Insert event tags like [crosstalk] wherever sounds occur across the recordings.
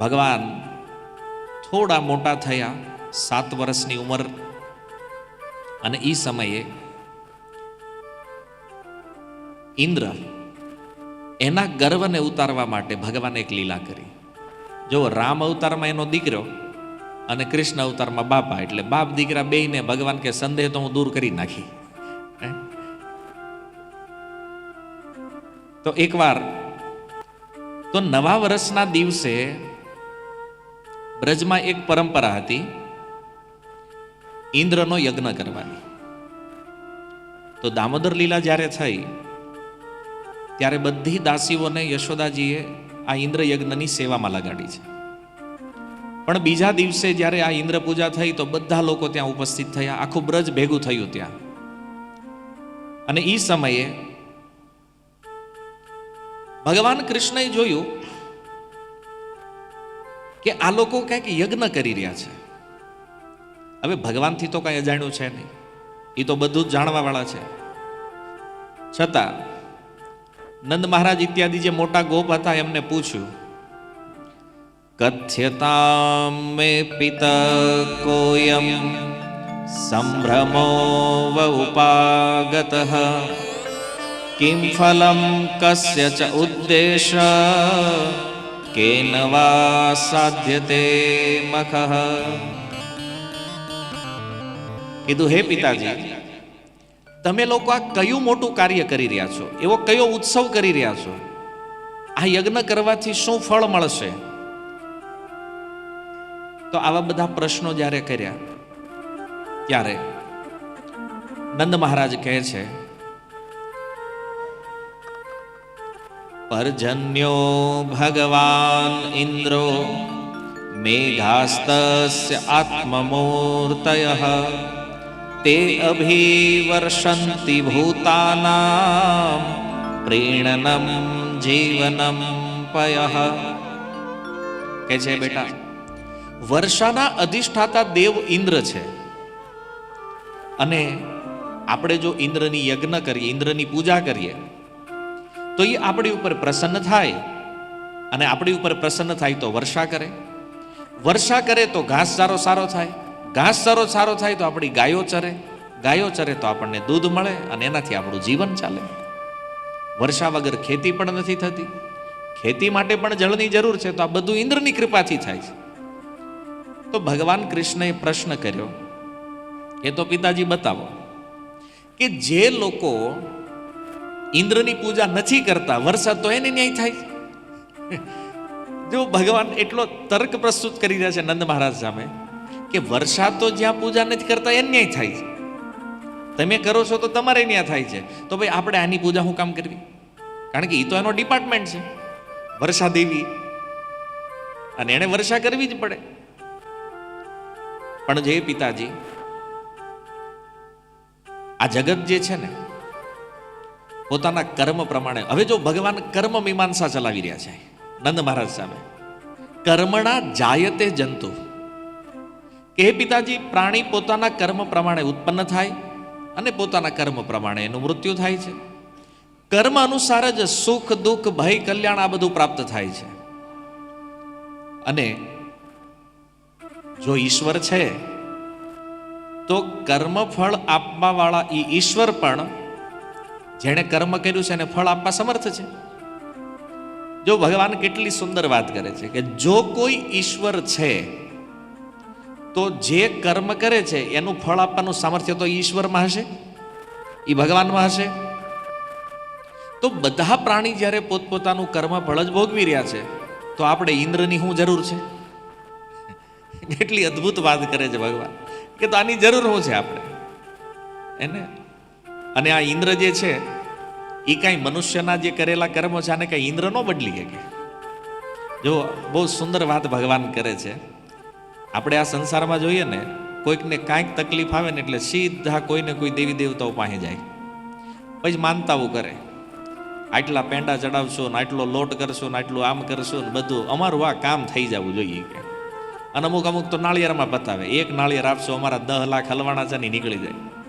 ભગવાન થોડા મોટા થયા, સાત વર્ષની ઉંમર. અને એ સમયે ઇન્દ્ર એના ગર્વને ઉતારવા માટે ભગવાને એક લીલા કરી. જો રામ અવતારમાં એનો દીકરો અને કૃષ્ણ અવતારમાં બાપા, એટલે બાપ દીકરા બેયને ભગવાન કે સંદેહ તો હું દૂર કરી નાખી. તો એકવાર, તો નવા વર્ષના દિવસે બ્રજમાં એક પરંપરા હતી, ઇન્દ્રનો યજ્ઞ કરવાની. તો દામોદર લીલા જ્યારે થઈ, ત્યારે બધી દાસીઓને યશોદાજીએ આ ઇન્દ્ર યજ્ઞની સેવામાં લગાડી છે. પણ બીજા દિવસે જ્યારે આ ઇન્દ્ર પૂજા થઈ, તો બધા લોકો ત્યાં ઉપસ્થિત થયા, આખું બ્રજ ભેગું થયું ત્યાં. અને એ સમયે ભગવાન કૃષ્ણએ જોયું કે આ લોકો કંઈક યજ્ઞ કરી રહ્યા છે. હવે ભગવાનથી તો કાંઈ અજાણ્યું છે નહીં. એ તો બધું જ જાણવાવાળા છે. છતાં, નંદ મહારાજ ઇત્યાદિ જે મોટા ગોપ હતા એમને પૂછ્યું કથ્યતામ મે પિત કોયમ સંભ્રમો વ ઉપાગત? કિમ ફલમ કસ્ય ઉદ્દેશ? કેન વા સાધ્યતે મખ કીધું હે પિતાજી તમે લોકો આ કયું મોટું કાર્ય કરી રહ્યા છો? એવો કયો ઉત્સવ કરી રહ્યા છો? આ યજ્ઞ કરવાથી શું ફળ મળશે? તો આવા બધા પ્રશ્નો જ્યારે કર્યા, ત્યારે નંદ મહારાજ કહે છે પર્જન્યો ભગવાન ઇન્દ્રો મેઘાસ્તસ્ય આત્મમૂર્તય તે અભિવર્ષંતિ ભૂતાનામ પ્રેણનમ જીવનમ પયઃ કે છે બેટા વર્ષાના અધિષ્ઠાતા દેવ ઇન્દ્ર છે અને આપણે જો ઇન્દ્રની યજ્ઞ કરીએ, ઇન્દ્રની પૂજા કરીએ તો એ આપણી ઉપર પ્રસન્ન થાય અને આપણી ઉપર પ્રસન્ન થાય તો વર્ષા કરે. વર્ષા કરે તો ઘાસચારો સારો થાય. ઘાસચારો સારો થાય તો આપણી ગાયો ચરે. ગાયો ચરે તો આપણને દૂધ મળે અને એનાથી આપણું જીવન ચાલે. વર્ષા વગર ખેતી પણ નથી થતી. ખેતી માટે પણ જળની જરૂર છે તો આ બધું ઇન્દ્રની કૃપાથી થાય છે. તો ભગવાન કૃષ્ણએ પ્રશ્ન કર્યો. એ તો પિતાજી બતાવો કે જે લોકો ઇન્દ્રની પૂજા નથી કરતા, વરસાદ તો એને ન્યાય થાય. જો ભગવાન એટલો તર્ક પ્રસ્તુત કરી રહ્યા છે નંદ મહારાજ સામે, કે વરસાદ તો જ્યાં પૂજા નથી કરતા એ ન્યાય થાય છે. તમે કરો છો તો તમારે ન્યાય થાય છે. તો ભાઈ આપણે આની પૂજા હું કામ કરવી? કારણ કે એ તો એનો ડિપાર્ટમેન્ટ છે. વર્ષા દેવી અને એને વર્ષા કરવી જ પડે. પણ જે પિતાજી, આ જગત જે છે ને પોતાના કર્મ પ્રમાણે. હવે જો ભગવાન કર્મ મીમાંસા ચલાવી રહ્યા છે. નંદ મહારાજ સામે. કર્મણા જાયતે જંતુ. કે પિતાજી, પ્રાણી પોતાના કર્મ પ્રમાણે ઉત્પન્ન થાય અને પોતાના કર્મ પ્રમાણે એનું મૃત્યુ થાય છે. કર્મ અનુસાર જ સુખ, દુઃખ, ભય, કલ્યાણ આ બધું પ્રાપ્ત થાય છે. અને જો ઈશ્વર છે, તો કર્મફળ આપવા વાળા એ ઈશ્વર પણ જેણે કર્મ કર્યું છે એને ફળ આપવા સમર્થ છે. જો ભગવાન કેટલી સુંદર વાત કરે છે કે જો કોઈ ઈશ્વર છે, તો જે કર્મ કરે છે, એનું ફળ આપવાનું સામર્થ્ય તો ઈશ્વરમાં હશે? એ ભગવાનમાં હશે? તો બધા પ્રાણી જ્યારે પોતપોતાનું કર્મ ફળ જ ભોગવી રહ્યા છે, તો આપણે ઇન્દ્રની શું જરૂર છે? કેટલી અદ્ભુત વાત કરે છે ભગવાન. કે તો આની જરૂર શું છે આપણે? એને અને આ ઇન્દ્ર જે છે એ કાંઈ મનુષ્યના જે કરેલા કર્મો છે, આને કાંઈ ઇન્દ્ર ન બદલી શકે? જો બહુ સુંદર વાત ભગવાન કરે છે. આપણે આ સંસારમાં જોઈએ ને, કોઈકને કાંઈક તકલીફ આવે ને એટલે સીધા કોઈને કોઈ દેવી દેવતાઓ પાસે જાય. પછી માનતાઓ કરે. આટલા પેંડા ચડાવશો ને આટલો લોટ કરશો ને આટલું આમ કરશો ને બધું, અમારું આ કામ થઈ જવું જોઈએ કે અને અમુક અમુક તો નાળિયેરમાં બતાવે, એક નાળિયેર આપશો, અમારા દહ લાખ હલવાના છે ને નીકળી જાય.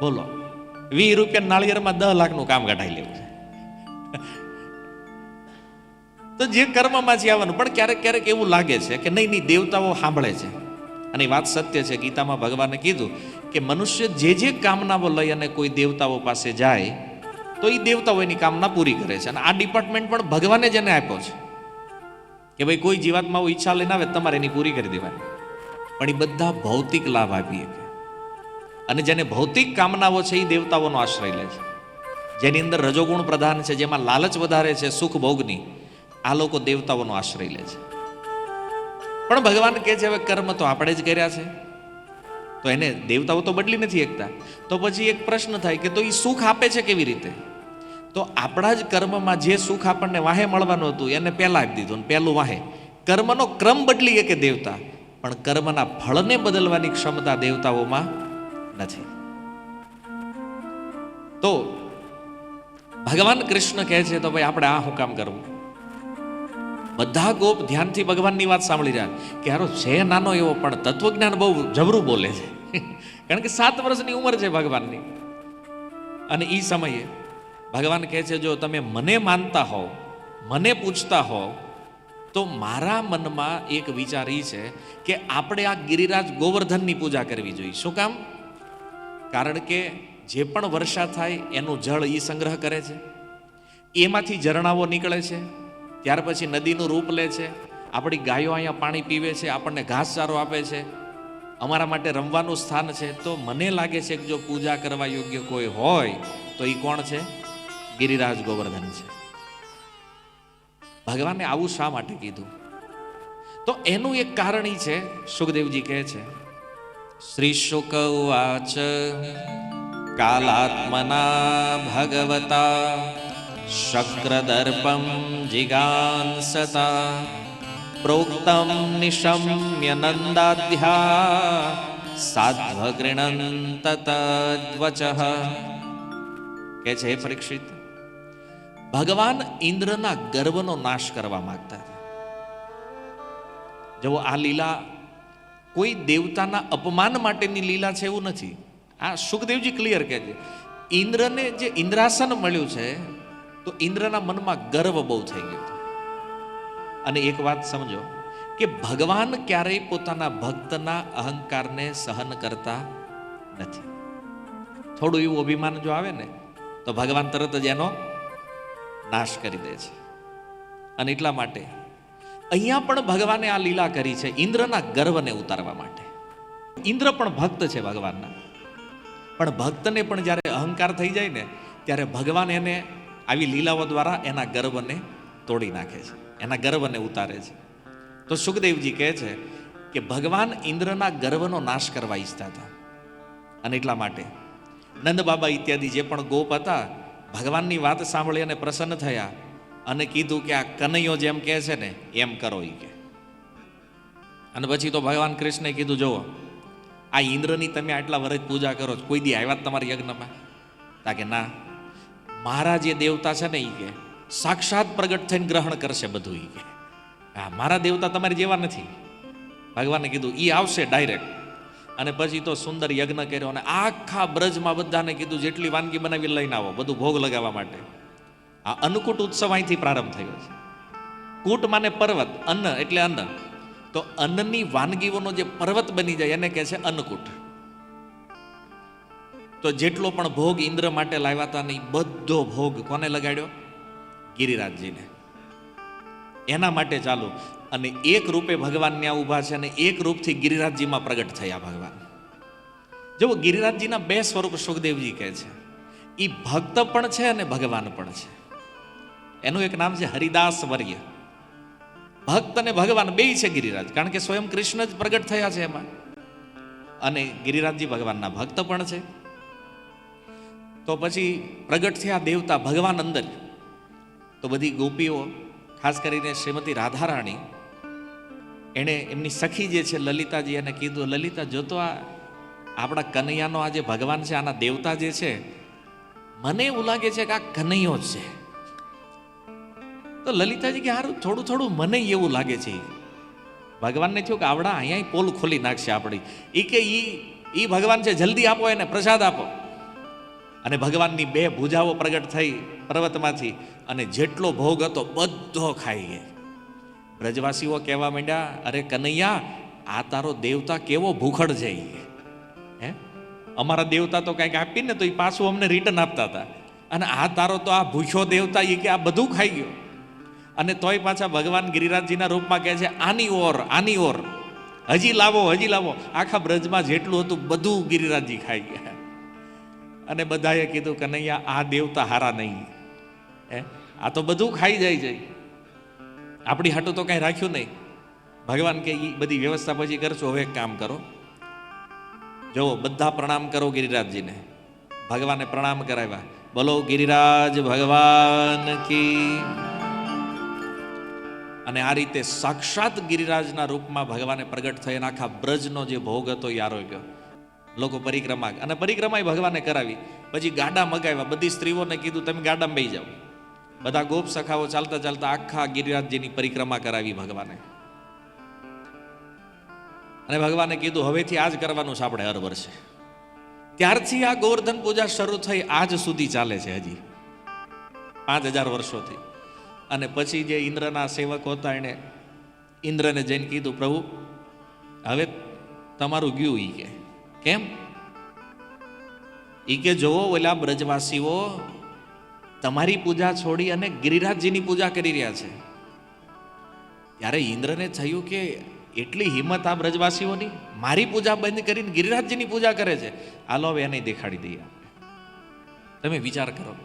બોલો. વીસ રૂપિયા નાળિયેરમાં દહ લાખનું કામ કઢાઈ લેવું છે. તો જે કર્મમાં કર્મમાંથી આવવાનું, પણ ક્યારેક ક્યારેક એવું લાગે છે કે નહીં નહીં, દેવતાઓ સાંભળે છે. અને વાત સત્ય છે, ગીતામાં ભગવાને કીધું કે મનુષ્ય જે જે કામનાઓ લઈ અને કોઈ દેવતાઓ પાસે જાય, તો એ દેવતાઓ એની કામના પૂરી કરે છે. અને આ ડિપાર્ટમેન્ટ પણ ભગવાને જેને આપ્યો છે. કે ભાઈ કોઈ જીવાતમાં ઈચ્છા લઈને આવે, તમારે એની પૂરી કરી દેવાની. પણ એ બધા ભૌતિક લાભ આપીએ અને જેને ભૌતિક કામનાઓ છે એ દેવતાઓનો આશ્રય લે છે. જેની અંદર રજોગુણ પ્રધાન છે, જેમાં લાલચ વધારે છે, સુખ ભોગની, આ લોકો દેવતાઓનો આશ્રય લે છે. પણ ભગવાન કહે છે, હવે કર્મ તો આપણે જ કર્યા છે. તો એને દેવતાઓ તો બદલી નથી એકતા. તો પછી એક પ્રશ્ન થાય કે તો એ સુખ આપે છે કેવી રીતે? તો આપણા જ કર્મમાં જે સુખ આપણને વાહે મળવાનું હતું, એને પહેલાં આપી દીધું ને પહેલું વાહે. કર્મનો ક્રમ બદલી કે દેવતા, પણ કર્મના ફળને બદલવાની ક્ષમતા દેવતાઓમાં નથી. તો ભગવાન કૃષ્ણ કહે છે, તો ભાઈ આપણે આ શું કામ કરવું બધા ગોપ ધ્યાનથી ભગવાનની વાત સાંભળી રહ્યા. કે હારો છે નાનો એવો, પણ તત્વજ્ઞાન બહુ જબરું બોલે છે. [laughs] કારણ કે સાત વર્ષની ઉંમર છે ભગવાનની. અને એ સમયે ભગવાન કહે છે, જો તમે મને માનતા હો મને પૂછતા હોવ, તો મારા મનમાં એક વિચાર એ છે કે આપણે આ ગિરિરાજ ગોવર્ધનની પૂજા કરવી જોઈએ. શું કામ? કારણ કે જે પણ વર્ષા થાય, એનું જળ એ સંગ્રહ કરે છે. એમાંથી ઝરણાઓ નીકળે છે. ત્યાર પછી નદીનું રૂપ લે છે. આપણી ગાયો અહીંયા પાણી પીવે છે, આપણને ઘાસચારો આપે છે. અમારા માટે રમવાનું સ્થાન છે. તો મને લાગે છે કે જો પૂજા કરવા યોગ્ય કોઈ હોય, તો એ કોણ છે? ગિરિરાજ ગોવર્ધન છે. ભગવાને આવું શા માટે કીધું? તો એનું એક કારણ એ છે, સુખદેવજી કહે છે. ઉવાચ કાલાત્મના ભગવતા શક્રદર્પમ જિગાંસતા પ્રોક્તમ નિશમ્ય નંદાધ્યા સાધ્વ ગૃણંત તદ્વચઃ કે છે પરીક્ષિત? ભગવાન ઇન્દ્રના ગર્વનો નાશ કરવા માંગતા હતા. જુઓ આ લીલા કોઈ દેવતાના અપમાન માટેની લીલા છે એવું નથી. આ સુખદેવજી ક્લિયર કહે છે. ઇન્દ્રને જે ઇન્દ્રાસન મળ્યું છે, તો ઇન્દ્રના મનમાં ગર્વ બહુ થઈ ગયો છે. અને એક વાત સમજો, કે ભગવાન ક્યારેય પોતાના ભક્તના અહંકારને સહન કરતા નથી. થોડું એવું અભિમાન જો આવે ને, તો ભગવાન તરત જ એનો નાશ કરી દે છે. અને એટલા માટે અહીંયા પણ ભગવાને આ લીલા કરી છે ઇન્દ્રના ગર્વને ઉતારવા માટે. ઇન્દ્ર પણ ભક્ત છે ભગવાનના. પણ ભક્તને પણ જ્યારે અહંકાર થઈ જાય ને, ત્યારે ભગવાન એને આવી લીલાઓ દ્વારા એના ગર્વને તોડી નાખે છે, એના ગર્વને ઉતારે છે. તો સુખદેવજી કહે છે કે ભગવાન ઇન્દ્રના ગર્વનો નાશ કરવા ઈચ્છતા હતા. અને એટલા માટે નંદ બાબા ઇત્યાદિ જે પણ ગોપ હતા, ભગવાનની વાત સાંભળી અને પ્રસન્ન થયા. અને કીધું કે આ કનૈયો જેમ કહે છે ને, એમ કરો એ કે. અને પછી તો ભગવાન કૃષ્ણે કીધું, જુઓ, આ ઇન્દ્રની તમે આટલા વર્ષ પૂજા કરો છો, કોઈ દી આવ્યા તમારા યજ્ઞમાં? તા કે, ના, મારા જે દેવતા છે ને એ કે, સાક્ષાત પ્રગટ થઈને ગ્રહણ કરશે બધું એ કે. હા, મારા દેવતા તમારે જેવા નથી. ભગવાને કીધું એ આવશે ડાયરેક્ટ અને પછી તો સુંદર યજ્ઞ કર્યો અને આખા બ્રજમાં બધાને કીધું, જેટલી વાનગી બનાવી લઈને આવો, બધું ભોગ લગાવવા માટે. આ અન્નકૂટ ઉત્સવ અહીંથી પ્રારંભ થયો છે. કૂટ માને પર્વત, અન્ન એટલે અન્ન. તો અન્નની વાનગીઓનો જે પર્વત બની જાય એને કહે છે અન્નકૂટ. તો જેટલો પણ ભોગ ઇન્દ્ર માટે લાવ્યા હતા ને બધો ભોગ કોને લગાડ્યો? ગિરિરાજજીને. એના માટે ચાલુ, અને એક રૂપે ભગવાન ત્યાં ઊભા છે અને એક રૂપથી ગિરિરાજજીમાં પ્રગટ થયા ભગવાન. જુઓ, ગિરિરાજજીના બે સ્વરૂપ સુખદેવજી કહે છે. એ ભક્ત પણ છે અને ભગવાન પણ છે. એનું એક નામ છે હરિદાસ વર્ય. ભક્ત અને ભગવાન બે છે ગિરિરાજ, કારણ કે સ્વયં કૃષ્ણ જ પ્રગટ થયા છે એમાં. અને ગિરિરાજજી ભગવાનના ભક્ત પણ છે. તો પછી પ્રગટ થયા દેવતા ભગવાન અંદર. તો બધી ગોપીઓ, ખાસ કરીને શ્રીમતી રાધારાણી, એણે એમની સખી જે છે લલિતાજી એને કીધું, લલિતા, જો તો આ આપણા કનૈયાનો આ જે ભગવાન છે, આના દેવતા જે છે, મને એવું લાગે છે કે આ કનૈયો જ છે. તો લલિતાજી કે, હારું, થોડું થોડું મને એવું લાગે છે. ભગવાનને થયું કે, આવડા અહીંયા પોલ ખોલી નાખશે આપણી. એ કે એ એ ભગવાન છે, જલ્દી આપો એને, પ્રસાદ આપો. અને ભગવાનની બે ભુજાઓ પ્રગટ થઈ પર્વતમાંથી અને જેટલો ભોગ હતો, બધો ખાઈ ગયા. બ્રજવાસીઓ કહેવા માંડ્યા, અરે કનૈયા, આ તારો દેવતા કેવો ભૂખડ જઈ હે? અમારા દેવતા તો કંઈક આપીને તો એ પાછું અમને રિટર્ન આપતા હતા. અને આ તારો તો આ ભૂખ્યો દેવતા એ કે આ બધું ખાઈ ગયો. અને તોય પાછા ભગવાન ગિરિરાજજીના રૂપમાં કહે છે, આની ઓર આની ઓર. હજી લાવો હજી લાવો. આખા બ્રજમાં જેટલું હતું બધું ગિરિરાજજી ખાઈ ગયા. અને બધાએ કીધું કનૈયા, આ દેવતા હારા નહીં. હે? આ તો બધું ખાઈ જાય છે. આપણી હાટું તો કાંઈ રાખ્યું નહીં. ભગવાન કે એ બધી વ્યવસ્થા પછી કરશો, હવે એક કામ કરો. જો બધા પ્રણામ કરો ગિરિરાજજીને. ભગવાને પ્રણામ કરાવ્યા. બોલો, ગિરિરાજ ભગવાન કી અને આ રીતે સાક્ષાત ગિરિરાજના રૂપમાં ભગવાને પ્રગટ થઈ અને આખા બ્રજનો જે ભોગ હતો એ આરોગ્ય લોકો પરિક્રમા અને પરિક્રમા એ ભગવાને કરાવી. પછી ગાડા મગાવ્યા. બધી સ્ત્રીઓને કીધું, તમે ગાડામાં બેસી જાઓ. બધા ગોપ સખાઓ ચાલતા ચાલતા આખા ગિરિરાજજીની પરિક્રમા કરાવી ભગવાને. અને ભગવાને કીધું, હવેથી આજ કરવાનું છે આપણે, હર વર્ષે. ત્યારથી આ ગોવર્ધન પૂજા શરૂ થઈ, આજ સુધી ચાલે છે હજી. પાંચ હજાર વર્ષોથી. અને પછી જે ઇન્દ્રના સેવક હતા એણે ઇન્દ્રને જઈને કીધું, પ્રભુ, હવે તમારું ગયું ઈ કે. કેમ? ઈ કે, જોવો ઓલા બ્રજવાસીઓ, તમારી પૂજા છોડી અને ગિરિરાજજીની પૂજા કરી રહ્યા છે. ત્યારે ઇન્દ્રને થયું કે, એટલી હિંમત આ બ્રજવાસીઓની? મારી પૂજા બંધ કરીને ગિરિરાજજીની પૂજા કરે છે. હાલો, હવે એને દેખાડી દઈએ તમે વિચાર કરો.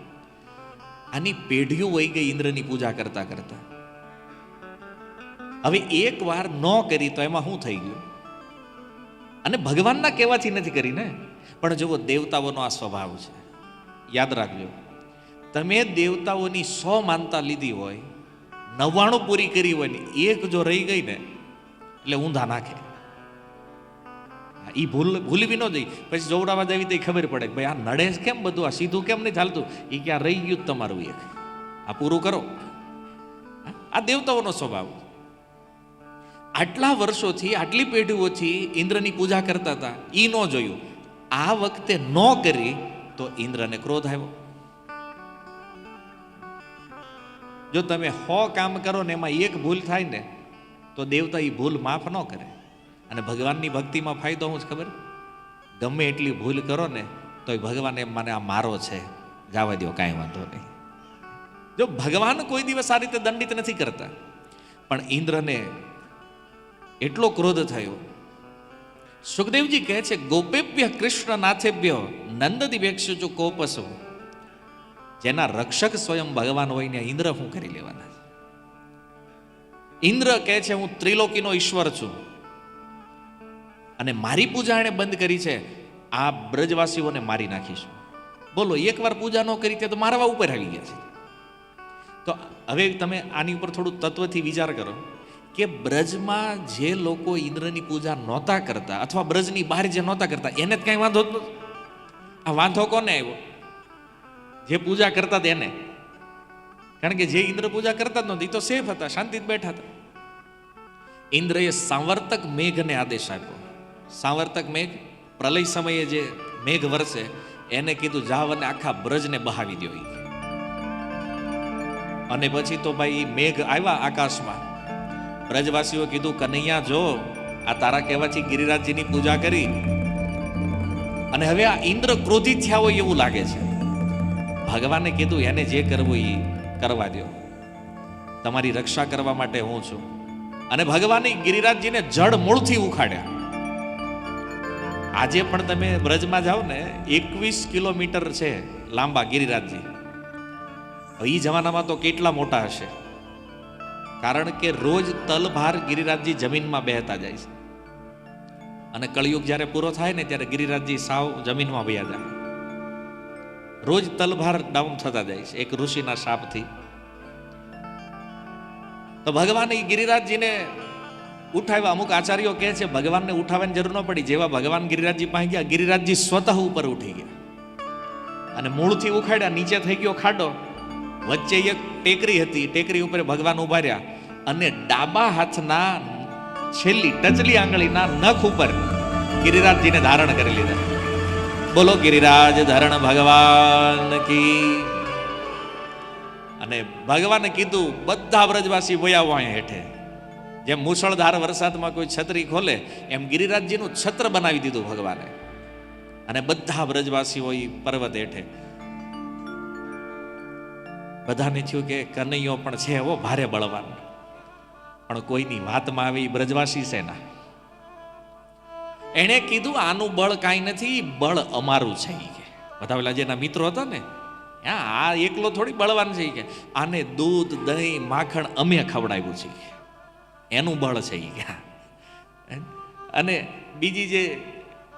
આની પેઢીઓ વહી ગઈ ઇન્દ્રની પૂજા કરતા કરતા. હવે એક વાર ન કરી તો એમાં શું થઈ ગયું? અને ભગવાનના કહેવાથી નથી કરી ને? પણ જુઓ, દેવતાઓનો આ સ્વભાવ છે. યાદ રાખજો. તમે દેવતાઓની સો માનતા લીધી હોય, નવ્વાણું પૂરી કરી હોય ને, એક જો રહી ગઈ ને, એટલે ઊંધા નાખે. એ ભૂલ ભૂલવી ન જઈ પછી જોવડાવા જવી તો ખબર પડે કે ભાઈ આ નડે કેમ બધું? આ સીધું કેમ નહીં ચાલતું? એ ક્યાં રહી ગયું તમારું એક. આ પૂરું કરો. આ દેવતાઓનો સ્વભાવ. આટલા વર્ષોથી, આટલી પેઢીઓથી ઇન્દ્રની પૂજા કરતા હતા. એ ન જોયું. આ વખતે ન કરી તો ઇન્દ્રને ક્રોધ આવ્યો. જો તમે હો કામ કરો ને એમાં એક ભૂલ થાય ને, તો દેવતા એ ભૂલ માફ ન કરે. અને ભગવાનની ભક્તિમાં ફાયદો હું જ ખબર? ગમે એટલી ભૂલ કરો ને તો ભગવાન એમ મને આ મારો છે. જવા દો કાંઈ વાંધો નહીં. જો ભગવાન કોઈ દિવસ આ રીતે દંડિત નથી કરતા, પણ ઇન્દ્રને એટલો ક્રોધ થયો. સુખદેવજી કહે છે, ગોપેભ્ય કૃષ્ણ નાથેભ્ય નંદદી જો કોપસો. જેના રક્ષક સ્વયં ભગવાન હોય ને ઇન્દ્ર હું કરી લેવાના ઇન્દ્ર કહે છે, હું ત્રિલોકીનો ઈશ્વર છું. અને મારી પૂજા એણે બંધ કરી છે, આ બ્રજવાસીઓને મારી નાખીશું. બોલો, એકવાર પૂજા ન કરી તે તો મારવા ઉપર આવી ગયા છે. તો હવે તમે આની ઉપર થોડું તત્વથી વિચાર કરો કે બ્રજમાં જે લોકો ઇન્દ્રની પૂજા નહોતા કરતા અથવા બ્રજની બહાર જે નહોતા કરતા, એને જ કાંઈ વાંધો જ આ વાંધો કોને આવ્યો? જે પૂજા કરતા તેને. કારણ કે જે ઇન્દ્ર પૂજા કરતા જ નહોતી તો સેફ હતા, શાંતિથી બેઠા હતા. ઇન્દ્રએ સાંવર્તક મેઘને આદેશ આપ્યો. સાંવર્તક મેઘ, પ્રલય સમયે જે મેઘ વરસે, એને કીધું, જાવ અને આખા બ્રજને બહાવી દો અને પછી તો ભાઈ મેઘ આવ્યા આકાશમાં. બ્રજવાસીઓ કીધું, કનૈયા, જો, આ તારા કહેવાથી ગિરિરાજજીની પૂજા કરી. અને હવે આ ઇન્દ્ર ક્રોધિત થયા હોય એવું લાગે છે. ભગવાને કીધું, એને જે કરવું એ કરવા દો તમારી રક્ષા કરવા માટે હું છું. અને ભગવાને ગિરિરાજજીને જડ મૂળથી ઉખાડ્યા. આજે પણ તમે બ્રજમાં જાઓ ને, એકવીસ કિલોમીટર છે લાંબા ગિરિરાજજી. એ જમાનામાં તો કેટલા મોટા હશે? કારણ કે રોજ તલભાર ગિરિરાજજી જમીનમાં બેહતા જાય છે. અને કળિયુગ જ્યારે પૂરો થાય ને, ત્યારે ગિરિરાજજી સાવ જમીનમાં ભયા જાય. રોજ તલભાર ડાઉન થતા જાય છે, એક ઋષિના શાપથી. તો ભગવાન એ ગિરિરાજજીને ઉઠાવ્યા. અમુક આચાર્યો કહે છે, ભગવાનને ઉઠાવવાની જરૂર ન પડી. જેવા ભગવાન ગિરિરાજજી પાસે ગયા. ગિરિરાજજી સ્વતઃ ઉપર ઉઠી ગયા. અને મૂળથી ઉખાડ્યા. નીચે થઈ ગયો ખાડો. વચ્ચે એક ટેકરી હતી. ટેકરી ઉપર ભગવાન ઊભા રહ્યા. અને ડાબા હાથના છેલ્લી ટચલી આંગળીના નખ ઉપર ગિરિરાજજીને ધારણ કરી લીધા. બોલો, ગિરિરાજ, ધરણ ભગવાન કી. અને ભગવાને કીધું, બધા વ્રજવાસી વયા વાય હેઠે. જેમ મુસળધાર વરસાદમાં કોઈ છત્રી ખોલે, એમ ગિરિરાજજીનું છત્ર બનાવી દીધું ભગવાને. અને બધા વ્રજવાસીઓ એ પર્વત હેઠે. બધાને થયું કે કનૈયો પણ છે એવો ભારે બળવાન. પણ કોઈની વાતમાં આવી બ્રજવાસી સેના એણે કીધું, આનું બળ કાંઈ નથી બળ અમારું છે કે. બધા પેલા જેના મિત્રો હતા ને આ એકલો થોડી બળવાન છે કે. આને દૂધ, દહીં, માખણ અમે ખવડાવ્યું છે. એનું બળ છે કે અને બીજી જે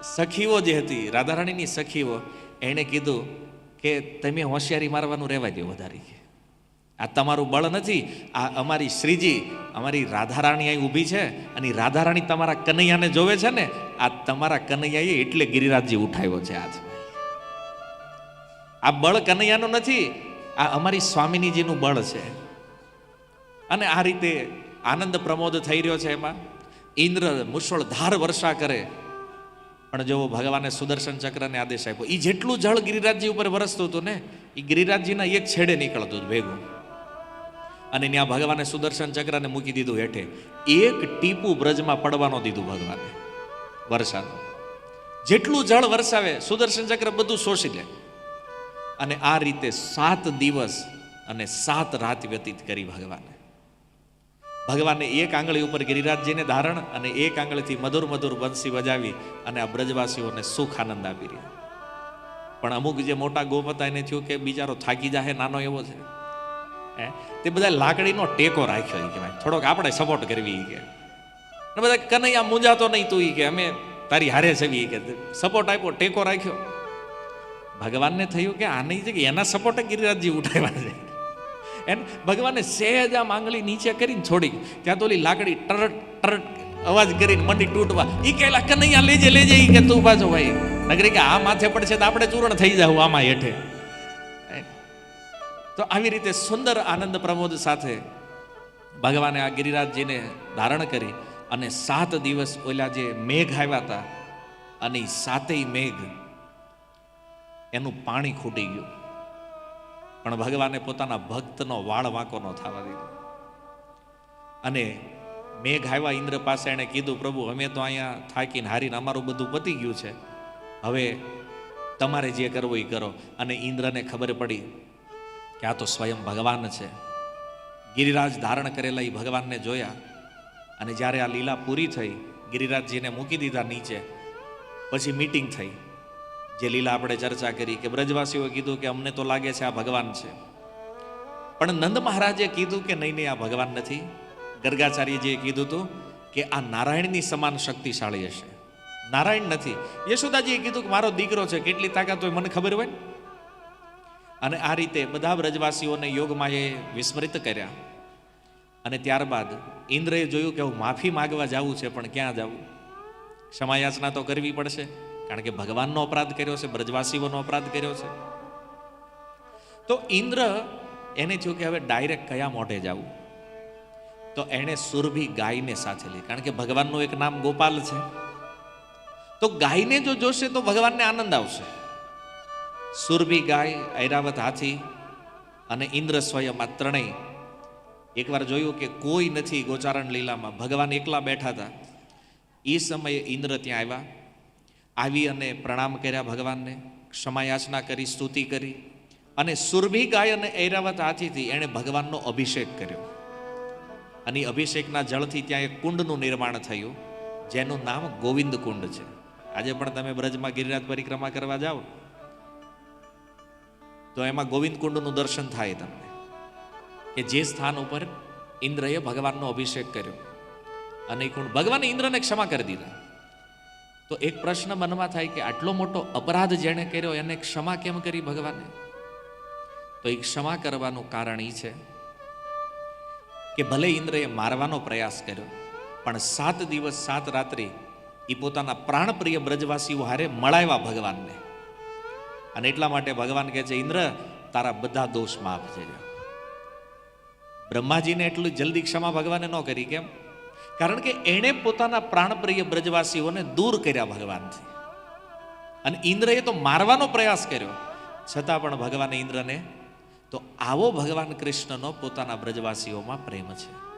સખીઓ જે હતી, રાધારાણીની સખીઓ, એણે કીધું કે તમે હોશિયારી મારવાનું રહેવા દો વધારે આ તમારું બળ નથી, આ અમારી શ્રીજી, અમારી રાધારાણી અહીં ઊભી છે અને રાધારાણી તમારા કનૈયાને જોવે છે ને, આ તમારા કનૈયાએ એટલે ગિરિરાજજી ઉઠાવ્યો છે આજ આ બળ કનૈયાનું નથી, આ અમારી સ્વામિનીજીનું બળ છે. અને આ રીતે આનંદ પ્રમોદ થઈ રહ્યો છે એમાં. ઇન્દ્ર મુશળધાર વર્ષા કરે. પણ જો ભગવાને સુદર્શન ચક્રને આદેશ આપ્યો એ જેટલું જળ ગિરિરાજજી ઉપર વરસતું હતું ને એ ગિરિરાજજીના એક છેડે નીકળતું હતું ભેગું. અને ત્યાં ભગવાને સુદર્શન ચક્રને મૂકી દીધું હેઠે. એક ટીપું બ્રજમાં પડવાનો દીધું ભગવાને, વરસાદ. જેટલું જળ વરસાવે, સુદર્શન ચક્ર બધું શોષી લે. અને આ રીતે સાત દિવસ અને સાત રાત વ્યતીત કરી ભગવાને. ભગવાને એક આંગળી ઉપર ગિરિરાજજીને ધારણ અને એક આંગળીથી મધુર મધુર બંસી વજાવી અને આ બ્રજવાસીઓને સુખ આનંદ આપી રહ્યા. પણ અમુક જે મોટા ગોપ હતા એને થયું કે બિચારો થાકી જાહે, નાનો એવો છે. હે? તે બધા લાકડીનો ટેકો રાખ્યો એ કે ભાઈ થોડોક આપણે સપોર્ટ કરવી કે. બધા કનૈયા મૂંઝાતો નહીં તું કે. અમે તારી હારે છે કે. સપોર્ટ આપ્યો, ટેકો રાખ્યો. ભગવાનને થયું કે આ નહીં છે કે એના સપોર્ટે ગિરિરાજજી ઉઠાવ્યા છે. એને ભગવાને સહેજ આમ આંગળી નીચે કરીને છોડી. ત્યાં તો ઓલી લાકડી ટરટ ટરટ અવાજ કરીને મંડી તૂટવા. એ કહેલા, કનૈયા, લેજે લેજે. એ કે, તું પાછો ભાઈ. નગરી કે, આ માથે પડશે તો આપણે ચૂરણ થઈ જાવ આમાં હેઠે. તો આવી રીતે સુંદર આનંદ પ્રમોદ સાથે ભગવાને આ ગિરિરાજજીને ધારણ કરી અને સાત દિવસ ઓલા જે મેઘ આવ્યા હતા, અને સાતેય મેઘ એનું પાણી ખૂટી ગયું. પણ ભગવાને પોતાના ભક્તનો વાળ વાંકો ન થવા દીધો. અને મેઘ આવ્યા ઇન્દ્ર પાસે, એણે કીધું, પ્રભુ, અમે તો અહીંયા થાકીને હારીને અમારું બધું પતી ગયું છે. હવે તમારે જે કરવું એ કરો. અને ઇન્દ્રને ખબર પડી કે આ તો સ્વયં ભગવાન છે. ગિરિરાજ ધારણ કરેલા એ ભગવાનને જોયા અને જ્યારે આ લીલા પૂરી થઈ, ગિરિરાજજીને મૂકી દીધા નીચે. પછી મીટિંગ થઈ. જે લીલા આપણે ચર્ચા કરી કે બ્રજવાસીઓએ કીધું કે અમને તો લાગે છે આ ભગવાન છે. પણ નંદ મહારાજે કીધું કે નહીં નહીં, આ ભગવાન નથી. ગર્ગાચાર્યજીએ કીધું હતું કે આ નારાયણની સમાન શક્તિશાળી હશે. નારાયણ નથી. યશોદાજીએ કીધું કે મારો દીકરો છે, કેટલી તાકાત હોય મને ખબર હોય? અને આ રીતે બધા બ્રજવાસીઓને યોગમાએ વિસ્મૃત કર્યા. અને ત્યારબાદ ઇન્દ્રએ જોયું કે હું માફી માગવા જાવું છે, પણ ક્યાં જાવું ક્ષમાયાચના તો કરવી પડશે. કારણ કે ભગવાનનો અપરાધ કર્યો છે, બ્રજવાસીઓનો અપરાધ કર્યો છે. તો ઇન્દ્ર એને થયું કે હવે ડાયરેક્ટ કયા મોઢે જવું? તો એણે સુરભી ગાયને સાથે લીધી કારણ કે ભગવાનનું એક નામ ગોપાલ છે. તો ગાયને જો જોશે તો ભગવાનને આનંદ આવશે. સુરભી ગાય ઐરાવત હાથી અને ઇન્દ્ર સ્વયં આ ત્રણેય એકવાર જોયું કે કોઈ નથી ગોચારણ લીલામાં, ભગવાન એકલા બેઠા હતા. એ સમયે ઇન્દ્ર ત્યાં આવ્યા. આવી અને પ્રણામ કર્યા ભગવાનને, ક્ષમાયાચના કરી, સ્તુતિ કરી અને સુરભી ગાય અને ઐરાવત હાથીથી એણે ભગવાનનો અભિષેક કર્યો. અને અભિષેકના જળથી ત્યાં એક કુંડનું નિર્માણ થયું, જેનું નામ ગોવિંદ કુંડ છે. આજે પણ તમે બ્રજમાં ગિરિરાજ પરિક્રમા કરવા જાઓ, તો એમાં ગોવિંદ કુંડનું દર્શન થાય તમને. કે જે સ્થાન ઉપર ઇન્દ્રએ ભગવાનનો અભિષેક કર્યો. અને કુંડ ભગવાને ઇન્દ્રને ક્ષમા કરી દીધા. તો એક પ્રશ્ન મનમાં થાય કે આટલો મોટો અપરાધ જેણે કર્યો, એને ક્ષમા કેમ કરી ભગવાને? તો એ ક્ષમા કરવાનું કારણ એ છે કે ભલે ઇન્દ્રએ મારવાનો પ્રયાસ કર્યો, પણ સાત દિવસ સાત રાત્રિ એ પોતાના પ્રાણપ્રિય બ્રજવાસીઓ હારે મળાવ્યા ભગવાનને. અને એટલા માટે ભગવાન કહે છે, ઇન્દ્ર, તારા બધા દોષ માફ છે બ્રહ્માજીને એટલું જલ્દી ક્ષમા ભગવાને ન કરી, કેમ? કારણ કે એણે પોતાના પ્રાણપ્રિય બ્રજવાસીઓને દૂર કર્યા ભગવાનથી. અને ઇન્દ્રએ તો મારવાનો પ્રયાસ કર્યો. છતાં પણ ભગવાન ઇન્દ્રને, તો આવો ભગવાન કૃષ્ણનો પોતાના બ્રજવાસીઓમાં પ્રેમ છે.